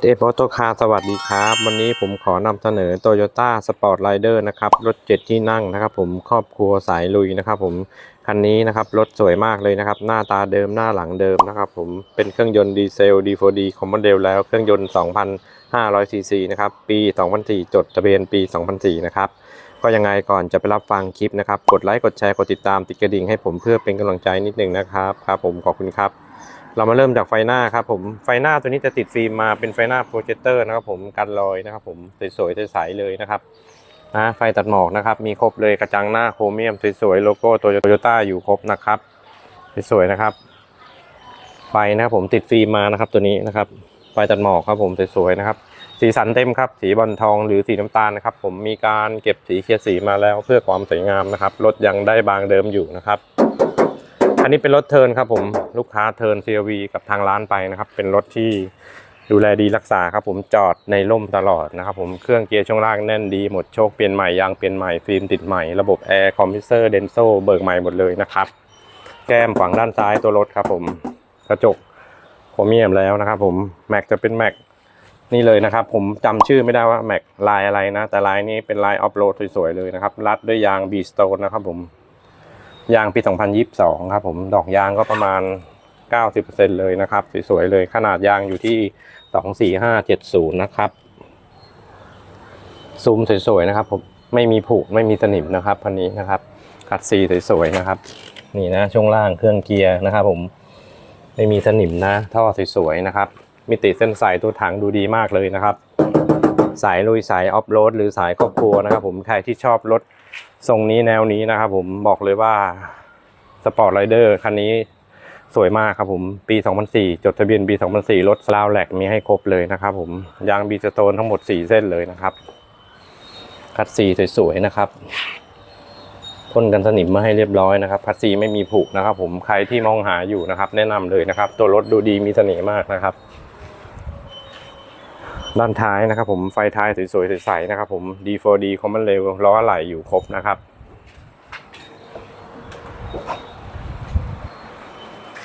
SF Auto Car สวัสดีครับ วันนี้ผมขอนำเสนอ Toyota Sport Rider นะครับ รถ 7 ที่นั่งนะครับ ผมครอบครัวสายลุยนะครับ ผมคันนี้นะครับรถสวยมากเลยนะครับ หน้าตาเดิมหน้าหลังเดิมนะครับ ผมเป็นเครื่องยนต์ดีเซล D4D คอมมอนเดลแล้วเครื่องยนต์ 2,500 ซีซีนะครับ ปี 2004 จดทะเบียนปี 2004 นะครับ ก็ยังไงก่อนจะไปรับฟังคลิปนะครับ กดไลค์กดแชร์กดติดตามติดกระดิ่งให้ผมเพื่อเป็นกำลังใจนิดหนึ่งนะครับครับผมขอบคุณครับ เรามาเริ่มจากไฟหน้าครับผมไฟหน้าตัวนี้จะติดฟิล์มมาเป็นไฟหน้าโปรเจคเตอร์นะครับผมกันรอยนะครับผมสวยๆใสๆเลยนะครับนะไฟตัดหมอกนะครับ มีครบเลยกระจังหน้าโครเมียมสวยๆโลโก้โตโยต้าอยู่ครบนะครับสวยๆนะครับไฟนะครับผมติดฟิล์มมานะครับตัวนี้นะครับไฟตัดหมอกครับผมสวยๆนะครับ สีสันเต็มครับ สีบอลทองหรือสีน้ำตาลนะครับ ผมมีการเก็บสีเคลียร์สีมาแล้วเพื่อความสวยงามนะครับรถยังได้บางเดิมอยู่นะครับ อันนี้เป็นรถเทินครับผมลูกค้าเทิร์น CRV กับทางร้านไปนะครับ เป็นรถที่ดูแลดีรักษาครับผมจอดในร่มตลอดนะครับผมเครื่องเกียร์ช่วงล่างแน่นดีหมดโชคเปลี่ยนใหม่ยางเปลี่ยนใหม่ฟิล์มติดใหม่ระบบแอร์คอมพิวเซอร์เดนโซเบิกใหม่หมดเลยนะครับ แก้มฝั่งด้านซ้ายตัวรถครับผมกระจกโครเมียมแล้วนะครับผมแม็กจะเป็นแม็กนี่เลยนะครับ ผมจำชื่อไม่ได้ว่าแม็กลายอะไรนะ แต่ลายนี้เป็นลายออฟโรดสวยๆเลยนะครับรัดด้วยยางบีสโตนนะครับผม ยางปี 2022 ครับผมดอกยางก็ประมาณ 90%เลยนะครับ สวยๆเลยขนาดยางอยู่ที่ 24570 นะครับ ซูมสวยๆนะครับผมไม่มีผุไม่มีสนิมนะครับพันนี้นะครับคัดซีสวยๆนะครับ นี่นะช่วงล่างเครื่องเกียร์นะครับ ผมไม่มีสนิมนะ ท่อสวยๆนะครับ มิติเส้นสายตัวถังดูดีมากเลยนะครับ สายลุยสายออฟโรดหรือสายครอบครัวนะครับ ผมใครที่ชอบรถ ทรงนี้แนวนี้นะครับผมบอกเลยว่าสปอร์ตไรเดอร์คันนี้สวยมากครับผม ปี 2004 จดทะเบียนปี 2004 รถลาวแลกมีให้ครบเลยนะครับผม ยางบีสโตนทั้งหมด 4 เส้นเลยนะครับ คัดซีสวยๆนะครับพ่นกันสนิมมาให้เรียบร้อยนะครับ คัดซีไม่มีผุนะครับผม ใครที่มองหาอยู่นะครับ แนะนำเลยนะครับ ตัวรถดูดีมีเสน่ห์มากนะครับ ด้านท้ายนะครับผมไฟท้ายสวยๆใสๆนะครับผม D4D Common Rail ล้อไหล่อยู่ครบนะครับ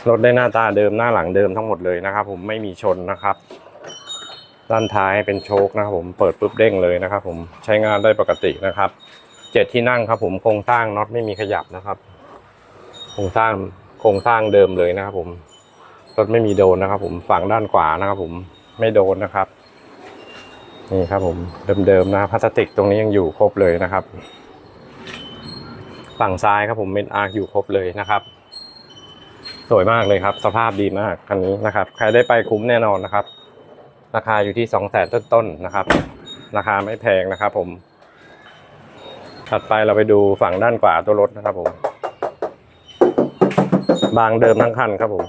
รถได้หน้าตาเดิมหน้าหลังเดิมทั้งหมดเลยนะครับ ผมไม่มีชนนะครับ ด้านท้ายเป็นโชคนะครับผมเปิดปุ๊บเด้งเลยนะครับ ผมใช้งานได้ปกตินะครับเจ็ดที่นั่งครับผมโครงสร้างน็อตไม่มีขยับนะครับ โครงสร้างโครงสร้างเดิมเลยนะครับ ผมรถไม่มีโดนนะครับ ผมฝั่งด้านขวานะครับ ผมไม่โดนนะครับ นี่ครับผมเดิมๆนะพลาสติกตรงนี้ยังอยู่ครบเลยนะครับ ฝั่งซ้ายครับผมเม็ดอาร์อยู่ครบเลยนะครับ สวยมากเลยครับ สภาพดีมากคันนี้นะครับ ใครได้ไปคุ้มแน่นอนนะครับ ราคาอยู่ที่สองแสนต้นๆนะครับ ราคาไม่แพงนะครับ ผม ถัดไปเราไปดูฝั่งด้านขวาตัวรถนะครับผม บางเดิมทั้งคันครับผม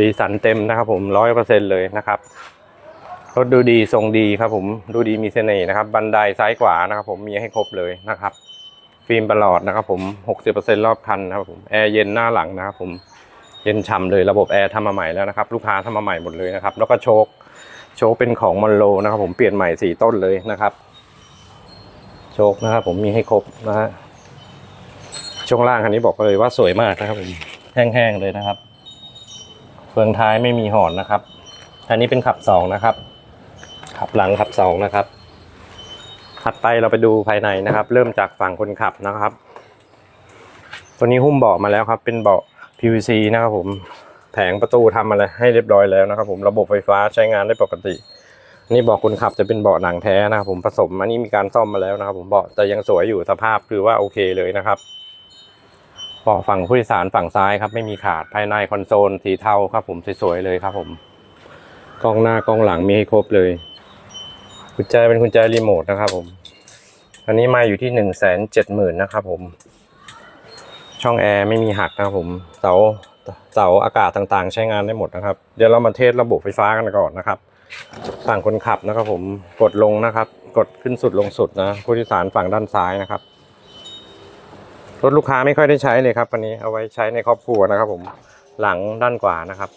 สีสันเต็มนะครับ ผมร้อยเปอร์เซ็นเลยนะครับรถดูดีทรงดีครับ ผมดูดีมีเสน่ห์นะครับ บันไดซ้ายขวานะครับ ผมมีให้ครบเลยนะครับ ฟิล์มประหลอดนะครับ ผมหกสิบเปอร์เซ็นรอบคันนะครับ ผมแอร์เย็นหน้าหลังนะครับ ผมเย็นฉ่ำเลยระบบแอร์ทำมาใหม่แล้วนะครับ ลูกค้าทำมาใหม่หมดเลยนะครับ แล้วก็โชคโชคเป็นของมอนโลนะครับ ผมเปลี่ยนใหม่สี่ต้นเลยนะครับ โชคนะครับ ผมมีให้ครบนะฮะช่วงล่างคันนี้บอกเลยว่าสวยมากนะครับผมแห้งๆเลยนะครับ เฟืองท้ายไม่มีหอนนะครับอันนี้เป็นขับสองนะครับ ขับหลังขับสองนะครับ ถัดไปเราไปดูภายในนะครับ เริ่มจากฝั่งคนขับนะครับ ตัวนี้หุ้มเบาะมาแล้วครับ เป็นเบาะ PVC นะครับผมแผงประตูทำอะไรให้เรียบร้อยแล้วนะครับ ผมระบบไฟฟ้าใช้งานได้ปกติ นี่เบาะคนขับจะเป็นเบาะหนังแท้นะครับผมผสมอันนี้มีการซ่อมมาแล้วนะครับ ผมเบาะแต่ยังสวยอยู่สภาพคือว่าโอเคเลยนะครับ เบาะฝั่งผู้โดยสารฝั่งซ้ายครับไม่มีขาดภายในคอนโซลสีเทาครับ ผมสวยๆเลยครับ ผมกล้องหน้ากล้องหลังมีให้ครบเลยกุญแจเป็นกุญแจรีโมทนะครับผมอันนี้มาอยู่ที่หนึ่งแสนเจ็ดหมื่นนะครับผม ช่องแอร์ไม่มีหักนะครับผมเสาเสาอากาศต่างๆ ใช้งานได้หมดนะครับ เดี๋ยวเรามาเทสระบบไฟฟ้ากันก่อนนะครับ ฝั่งคนขับนะครับผมกดลงนะครับ กดขึ้นสุดลงสุดนะผู้โดยสารฝั่งด้านซ้ายนะครับ รถลูกค้าไม่ค่อยได้ใช้เลยครับวันนี้เอาไว้ใช้ในครอบครัวนะครับ ผมหลังด้านขวานะครับ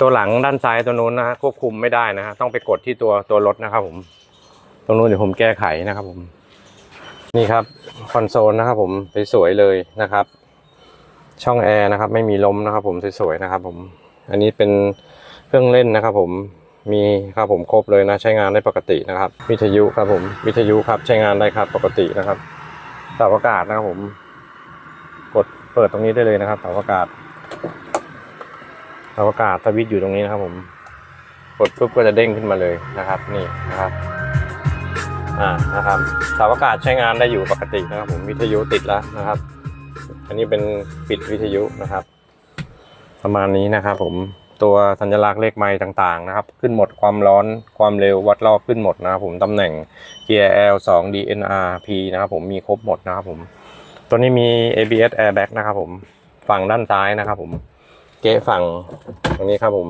ตัวหลังด้านซ้ายตัวนู้นนะฮะควบคุมไม่ได้นะฮะต้องไปกดที่ตัวตัวรถนะครับ ผมตรงนู้นเดี๋ยวผมแก้ไขนะครับ ผม นี่ครับคอนโซลนะครับ ผมไปสวยเลยนะครับ ช่องแอร์นะครับ ไม่มีลมนะครับ ผมสวยๆนะครับ ผม อันนี้เป็นเครื่องเล่นนะครับ ผมมีครับผมครบเลยนะใช้งานได้ปกตินะครับ วิทยุครับผมวิทยุครับใช้งานได้ครับปกตินะครับ เสาอากาศนะครับผม กดเปิดตรงนี้ได้เลยนะครับเสาอากาศเสาอากาศสวิตช์อยู่ตรงนี้นะครับ ผม กดปุ๊บก็จะเด้งขึ้นมาเลยนะครับ นี่นะครับ อ่านะครับเสาอากาศใช้งานได้อยู่ปกตินะครับ ผมวิทยุติดแล้วนะครับ อันนี้เป็นปิดวิทยุนะครับ ประมาณนี้นะครับผม ตัวสัญลักษณ์เลขไม้ต่างๆนะครับ ขึ้นหมดความร้อนความเร็ววัดรอบขึ้นหมดนะครับผมตำแหน่งเกียร์ L 2 DNR P นะครับผมมีครบหมดนะครับผม ตัวนี้มี ABS airbag นะครับผมฝั่งด้านซ้ายนะครับผมเกะฝั่งตรงนี้ครับผม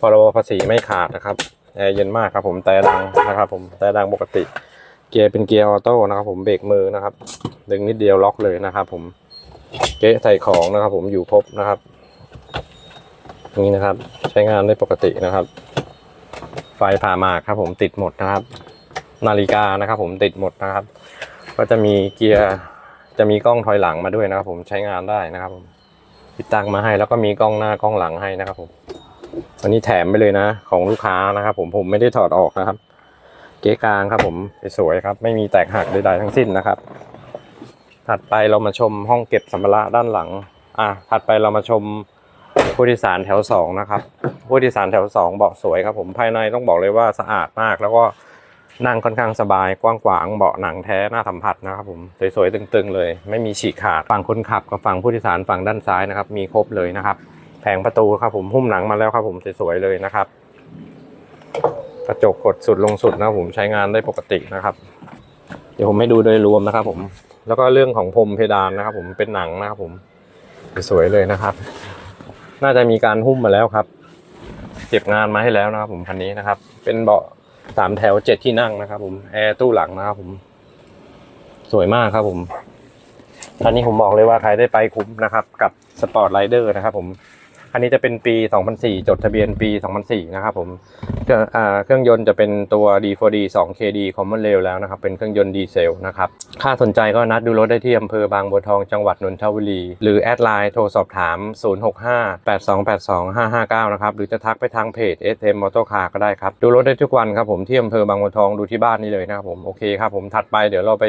พรบภาษีไม่ขาดนะครับแอร์เย็นมากครับผมแต่ดังนะครับผมแต่ดังปกติ เกียร์เป็นเกียร์ออโต้นะครับผมเบรกมือนะครับ ดึงนิดเดียวล็อกเลยนะครับผมเกะใส่ของนะครับผมอยู่ครบนะครับ นี่นะครับ ใช้งานได้ปกตินะครับ ไฟผ่ามากครับผมติดหมดนะครับ นาฬิกานะครับ ผมติดหมดนะครับ ก็จะมีเกียร์จะมีกล้องถอยหลังมาด้วยนะครับ ผมใช้งานได้นะครับผมติดตั้งมาให้แล้วก็มีกล้องหน้ากล้องหลังให้นะครับ ผมอันนี้แถมไปเลยนะ ของลูกค้านะครับ ผมผมไม่ได้ถอดออกนะครับ เก๊กลางครับ ผมสวยครับ ไม่มีแตกหักใดๆทั้งสิ้นนะครับ ถัดไปเรามาชมห้องเก็บสัมภาระด้านหลัง อะถัดไปเรามาชม ผู้โดยสารแถวสองนะครับ ผู้โดยสารแถวสองเบาะสวยครับผมภายในต้องบอกเลยว่าสะอาดมากแล้วก็นั่งค่อนข้างสบายกว้างขวางเบาะหนังแท้น่าสัมผัสนะครับผมสวยๆตึงๆเลย ไม่มีฉีกขาดฝั่งคนขับกับฝั่งผู้โดยสารฝั่งด้านซ้ายนะครับ มีครบเลยนะครับ แผงประตูครับผมหุ้มหนังมาแล้วครับผมสวยๆเลยนะครับ กระจกกดสุดลงสุดนะครับผมใช้งานได้ปกตินะครับ เดี๋ยวผมให้ดูโดยรวมนะครับผมแล้วก็เรื่องของพรมเพดานนะครับ ผมเป็นหนังนะครับผมสวยเลยนะครับ น่าจะมีการหุ้มมาแล้วครับ เก็บงานมาให้แล้วนะครับ ผมคันนี้นะครับ เป็นเบาะสามแถวเจ็ดที่นั่งนะครับ ผมแอร์ตู้หลังนะครับ ผมสวยมากครับผมคันนี้ผมบอกเลยว่าใครได้ไปคุ้มนะครับ กับสปอร์ตไรเดอร์นะครับ ผม คันนี้จะเป็นปี 2004 จดทะเบียนปี 2004 นะครับผมเครื่องยนต์จะเป็นตัว D4D 2KD Common Rail แล้วนะครับ เป็นเครื่องยนต์ดีเซลนะครับ ค่าสนใจก็นัดดูรถได้ที่อำเภอบางบัวทองจังหวัดนนทบุรี หรือแอดไลน์โทรสอบถาม 0658282559 นะครับ หรือจะทักไปทางเพจ SM Motor Car ก็ได้ครับ ดูรถได้ทุกวันครับผมที่อำเภอบางบัวทองดูที่บ้านนี่เลยนะครับผมโอเคครับผมถัดไปเดี๋ยวเราไป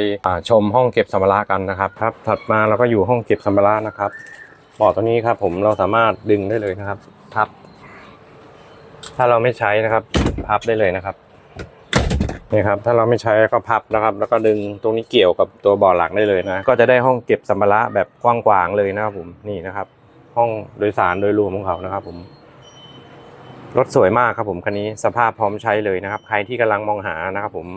ชมห้องเก็บสัมภาระกันนะครับครับ ถัดมาเราก็อยู่ห้องเก็บสัมภาระนะครับ เบาะตัวนี้ครับ ผมเราสามารถดึงได้เลยนะครับ พับ ถ้าเราไม่ใช้นะครับ พับได้เลยนะครับนี่ครับ ถ้าเราไม่ใช้ก็พับนะครับ แล้วก็ดึงตรงนี้เกี่ยวกับตัวเบาะหลังได้เลยนะ ก็จะได้ห้องเก็บสัมภาระแบบกว้างๆเลยนะครับ ผมนี่นะครับ ห้องโดยสารโดยรวมของเขานะครับ ผมรถสวยมากครับผมคันนี้สภาพพร้อมใช้เลยนะครับ ใครที่กำลังมองหานะครับ ผม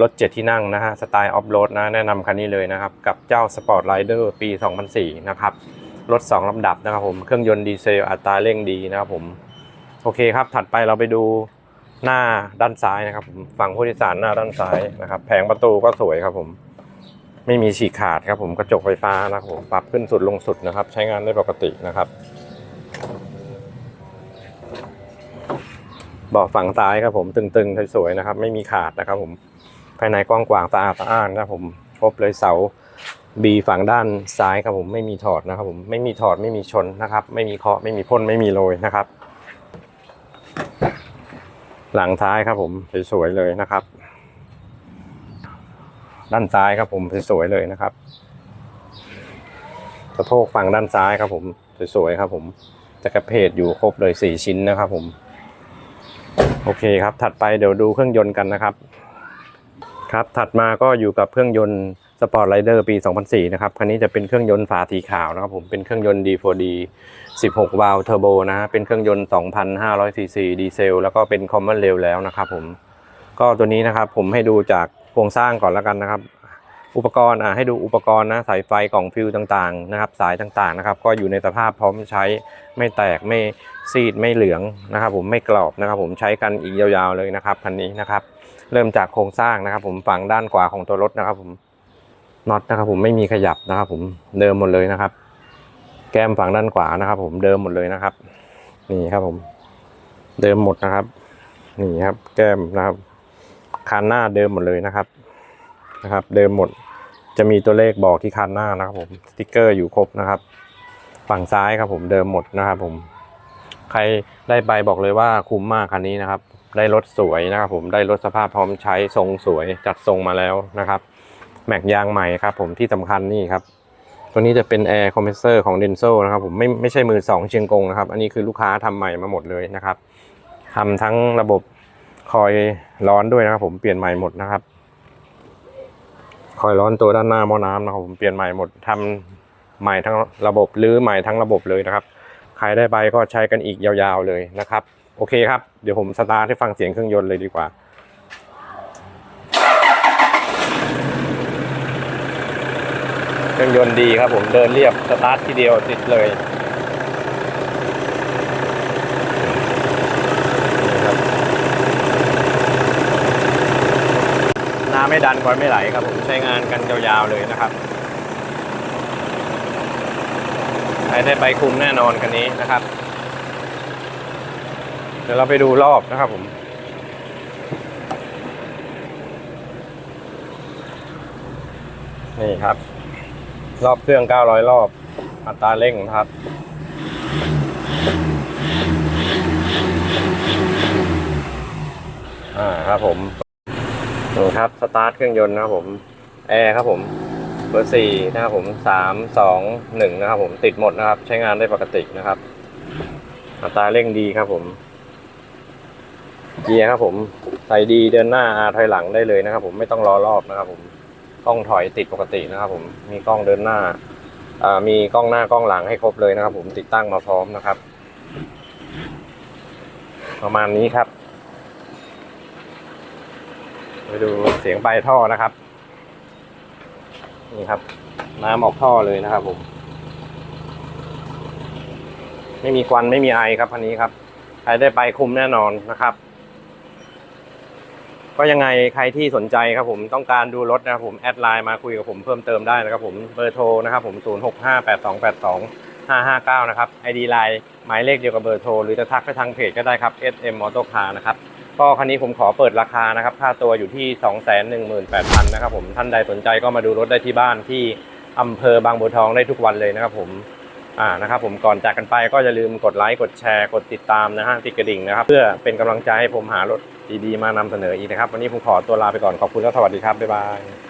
รถเจ็ดที่นั่งนะฮะสไตล์ออฟโรดนะแนะนำคันนี้เลยนะครับ กับเจ้า Sport Rider ปี 2004 นะครับ รถ 2ลำดับนะครับผมเครื่องยนต์ดีเซลอัตราเร่งดีนะครับผมโอเคครับถัดไปเราไปดูหน้าด้านซ้ายนะครับผมฝั่งผู้โดยสารหน้าด้านซ้ายนะครับ แผงประตูก็สวยครับผม ไม่มีฉีกขาดครับผมกระจกไฟฟ้านะครับผมปรับขึ้นสุดลงสุดนะครับ ใช้งานได้ปกตินะครับเบาะฝั่งซ้ายครับผมตึงๆสวยๆนะครับ ไม่มีขาดนะครับผมภายในกว้างขวางสะอาดสะอ้านนะครับผมครบเลยเสา บีฝั่งด้านซ้ายครับผมไม่มีถอดนะครับผมไม่มีถอดไม่มีชนนะครับ ไม่มีเคาะไม่มีพ่นไม่มีโรยนะครับ หลังท้ายครับผมสวยๆเลยนะครับ ด้านซ้ายครับผมสวยๆเลยนะครับสะโพกฝั่งด้านซ้ายครับผมสวยๆครับผมจะกระเพดอยู่ครบเลยสี่ชิ้นนะครับผม โอเคครับถัดไปเดี๋ยวดูเครื่องยนต์กันนะครับ ครับถัดมาก็อยู่กับเครื่องยนต์ สปอร์ตไรเดอร์ปี 2004 นะครับ คันนี้จะเป็นเครื่องยนต์ฝาสีขาวนะครับผม เป็นเครื่องยนต์ D4D 16 วาล์วเทอร์โบนะฮะ เป็นเครื่องยนต์ 2,500 ซีซีดีเซล แล้วก็เป็นคอมมอนเรลแล้วนะครับผม ก็ตัวนี้นะครับผมให้ดูจากโครงสร้างก่อนแล้วกันนะครับ อุปกรณ์อ่าให้ดูอุปกรณ์นะ สายไฟกล่องฟิวต่างๆนะครับ สายต่างๆนะครับ ก็อยู่ในสภาพพร้อมใช้ ไม่แตก ไม่ซีด ไม่เหลืองนะครับผม ไม่กรอบนะครับผม ใช้กันอีกยาวๆเลยนะครับคันนี้นะครับ เริ่มจากโครงสร้างนะครับผมฝั่งด้านขวาของตัวรถนะครับผม น็อตนะครับ ผมไม่มีขยับนะครับ ผมเดิมหมดเลยนะครับ แก้มฝั่งด้านขวานะครับ ผมเดิมหมดเลยนะครับ นี่ครับผม เดิมหมดนะครับ นี่ครับ แก้มนะครับคันหน้าเดิมหมดเลยนะครับนะครับ เดิมหมดจะมีตัวเลขบอกที่คันหน้านะครับ ผมสติ๊กเกอร์อยู่ครบนะครับ ฝั่งซ้ายครับ ผมเดิมหมดนะครับ ผม ใครได้ไปบอกเลยว่าคุ้มมากคันนี้นะครับ ได้รถสวยนะครับ ผมได้รถสภาพพร้อมใช้ทรงสวยจัดทรงมาแล้วนะครับ แม็กยางใหม่ครับผมที่สำคัญนี่ครับ ตัวนี้จะเป็นแอร์คอมเพรสเซอร์ของเดนโซนะครับผมไม่ไม่ใช่มือสองเชียงกงนะครับ อันนี้คือลูกค้าทำใหม่มาหมดเลยนะครับทำทั้งระบบคอยร้อนด้วยนะครับผมเปลี่ยนใหม่หมดนะครับคอยร้อนตัวด้านหน้าหม้อน้ำนะครับผมเปลี่ยนใหม่หมดทำใหม่ทั้งระบบหรือใหม่ทั้งระบบเลยนะครับใครได้ไปก็ใช้กันอีกยาวๆเลยนะครับ โอเคครับ เดี๋ยวผมสตาร์ทให้ฟังเสียงเครื่องยนต์เลยดีกว่า เครื่องยนต์ดีครับผมเดินเรียบสตาร์ททีเดียวติดเลยน้ำไม่ดันคอยไม่ไหลครับผมใช้งานกันยาวๆเลยนะครับใครได้ไปคุมแน่นอนคันนี้นะครับ เดี๋ยวเราไปดูรอบนะครับผมนี่ครับ รอบเครื่อง 900 รอบ อัตราเร่งนะครับ อ่าครับผมครับ สตาร์ทเครื่องยนต์นะครับผม แอร์ครับผม เบอร์สี่นะครับผมสามสองหนึ่งนะครับผมติดหมดนะครับ ใช้งานได้ปกตินะครับ อัตราเร่งดีครับผม เกียร์ครับผม ใส่ดีเดินหน้าอาถอยหลังได้เลยนะครับผมไม่ต้องรอรอบนะครับผม กล้องถอยติดปกตินะครับ ผมมีกล้องเดินหน้าามีกล้องหน้ากล้องหลังให้ครบเลยนะครับ ผมติดตั้งมาพร้อมนะครับ ประมาณนี้ครับ ไปดูเสียงปลายท่อนะครับนี่ครับน้ำออกท่อเลยนะครับ ผม ไม่มีควันไม่มีไอครับคันนี้ครับ ใครได้ไปคุมแน่นอนนะครับ ก็ยังไงใครที่สนใจครับผมต้องการดูรถนะครับผมแอดไลน์มาคุยกับผมเพิ่มเติมได้นะครับผมเบอร์โทรนะครับผม0 6 5 8 2 8 2 5 5 9นะครับ ID ไลน์หมายเลขเดียวกับเบอร์โทรหรือจะทักไปทางเพจก็ได้ครับ SM Auto Car นะครับก็คันนี้ผมขอเปิดราคานะครับค่าตัวอยู่ที่ 218,000นะครับผมท่านใดสนใจก็มาดูรถได้ที่บ้านที่อำเภอบางบัวทองได้ทุกวันเลยนะครับผมอ่านะครับผมก่อนจากกันไปก็อย่าลืมกดไลค์กดแชร์กดติดตามนะฮะติดกระดิ่งนะครับ เพื่อเป็นกำลังใจให้ผมหารถ ดีๆ มานำเสนออีกนะครับ วันนี้ผมขอตัวลาไปก่อนขอบคุณและสวัสดีครับบ๊ายบาย